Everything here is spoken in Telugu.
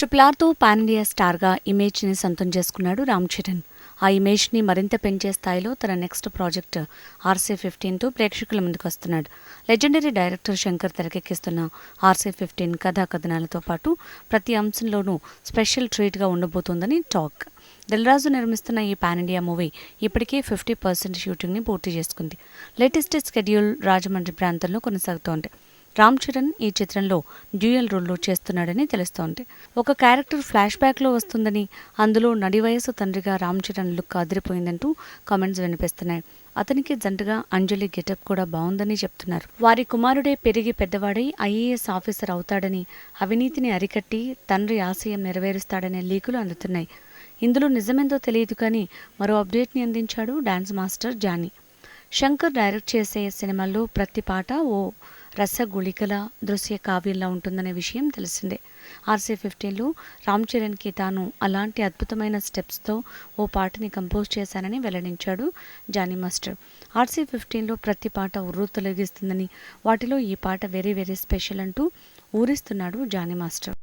ట్రిపుల్ ఆర్తో పాన్ ఇండియా స్టార్గా ఇమేజ్ని సొంతం చేసుకున్నాడు రామ్ చరణ్. ఆ ఇమేజ్ని మరింత పెంచే స్థాయిలో తన నెక్స్ట్ ప్రాజెక్ట్ ఆర్సీ ఫిఫ్టీన్తో ప్రేక్షకుల ముందుకు వస్తున్నాడు. లెజెండరీ డైరెక్టర్ శంకర్ తెరకెక్కిస్తున్న ఆర్సీ ఫిఫ్టీన్ కథా కథనాలతో పాటు ప్రతి అంశంలోనూ స్పెషల్ ట్రీట్గా ఉండబోతోందని టాక్. దిల్రాజు నిర్మిస్తున్న ఈ పాన్ ఇండియా మూవీ ఇప్పటికే ఫిఫ్టీ పర్సెంట్ షూటింగ్ని పూర్తి చేసుకుంది. లేటెస్ట్ స్కెడ్యూల్ రాజమండ్రి ప్రాంతంలో కొనసాగుతోంది. రామ్ చరణ్ ఈ చిత్రంలో డ్యూయల్ రోల్లో చేస్తున్నాడని తెలుస్తోంది. ఒక క్యారెక్టర్ ఫ్లాష్ బ్యాక్లో వస్తుందని అందులో నడి వయసు తండ్రిగా రామ్ చరణ్ లుక్ అదిరిపోయిందంటూ కామెంట్స్ వినిపిస్తున్నాయి. అతనికి జంటగా అంజలి గెటప్ కూడా బాగుందని చెప్తున్నారు. వారి కుమారుడే పెరిగి పెద్దవాడై ఐఏఎస్ ఆఫీసర్ అవుతాడని అవినీతిని అరికట్టి తండ్రి ఆశయం నెరవేరుస్తాడనే లీకులు అందుతున్నాయి. ఇందులో నిజమేందో తెలియదు కానీ మరో అప్డేట్ని అందించాడు dance master Jani. Shankar direct చేసే సినిమాల్లో ప్రతి పాట ఓ రసగుళికల దృశ్య కావ్యంలా ఉంటుందనే విషయం తెలిసిందే. ఆర్సీ ఫిఫ్టీన్లో రామ్ చరణ్కి తాను అలాంటి అద్భుతమైన స్టెప్స్తో ఓ పాటని కంపోజ్ చేశానని వెల్లడించాడు జానీ మాస్టర్. ఆర్సీ ఫిఫ్టీన్లో ప్రతి పాట ఉర్రు తొలగిస్తుందని వాటిలో ఈ పాట వెరీ వెరీ స్పెషల్ అంటూ ఊరిస్తున్నాడు జానీ మాస్టర్.